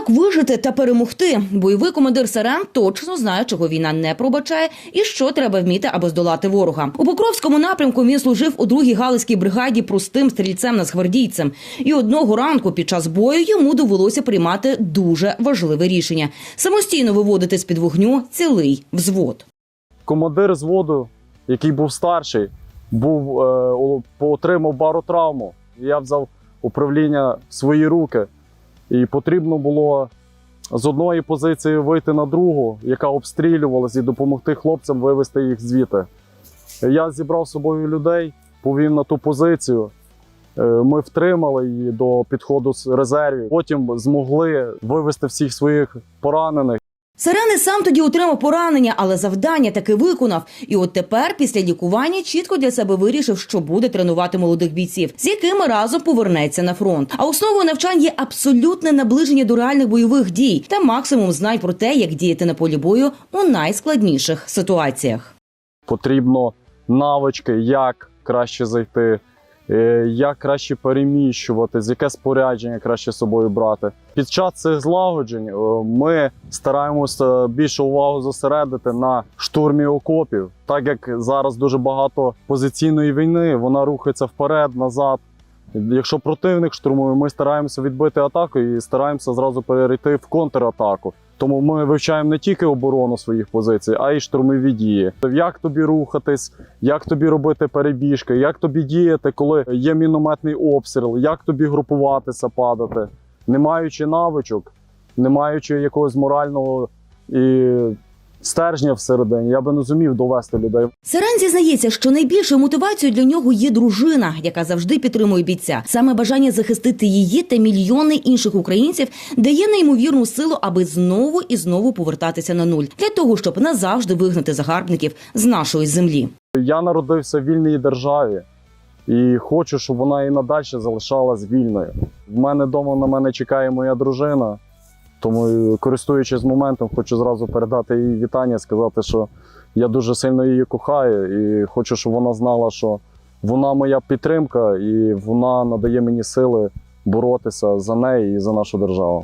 Як вижити та перемогти? Бойовий командир Саран точно знає, чого війна не пробачає і що треба вміти, аби здолати ворога. У Покровському напрямку він служив у другій галицькій бригаді простим стрільцем нацгвардійцем. І одного ранку під час бою йому довелося приймати дуже важливе рішення самостійно виводити з під вогню цілий взвод. командир зводу, який був старший, був, е, отримав баротравму. Я взяв управління в свої руки, і потрібно було з одної позиції вийти на другу, яка обстрілювалась, і допомогти хлопцям вивести їх звідти. Я зібрав з собою людей, повів на ту позицію. Е, Ми втримали її до підходу з резервів. Потім змогли вивести всіх своїх поранених. Сирени сам тоді отримав поранення, але завдання таки виконав. І от тепер, після лікування, чітко для себе вирішив, що буде тренувати молодих бійців, з якими разом повернеться на фронт. А основою навчань є абсолютне наближення до реальних бойових дій та максимум знань про те, як діяти на полі бою у найскладніших ситуаціях. потрібно навички, як краще зайти, як краще переміщуватись, яке спорядження краще з собою брати. Під час цих злагоджень е, ми стараємося більше увагу зосередити на штурмі окопів, так як зараз дуже багато позиційної війни, вона рухається вперед, назад. Якщо противник штурмує, ми стараємося відбити атаку і стараємося зразу перейти в контратаку. Тому ми вивчаємо не тільки оборону своїх позицій, а й штурмові дії. Як тобі рухатись, як тобі робити перебіжки, як тобі діяти, коли є мінометний обстріл, як тобі групуватися, падати, не маючи навичок, не маючи якогось морального і стержня всередині, я би не зумів довести людей. Сирен зізнається, що найбільшою мотивацією для нього є дружина, яка завжди підтримує бійця. Саме бажання захистити її та мільйони інших українців дає неймовірну силу, аби знову і знову повертатися на нуль для того, щоб назавжди вигнати загарбників з нашої землі. Я народився в вільній державі і хочу, щоб вона і надалі залишалась вільною. В мене вдома на мене чекає моя дружина. Тому, користуючись моментом, хочу зразу передати їй вітання, сказати, що я дуже сильно її кохаю, і хочу, щоб вона знала, що вона моя підтримка, і вона надає мені сили боротися за неї і за нашу державу.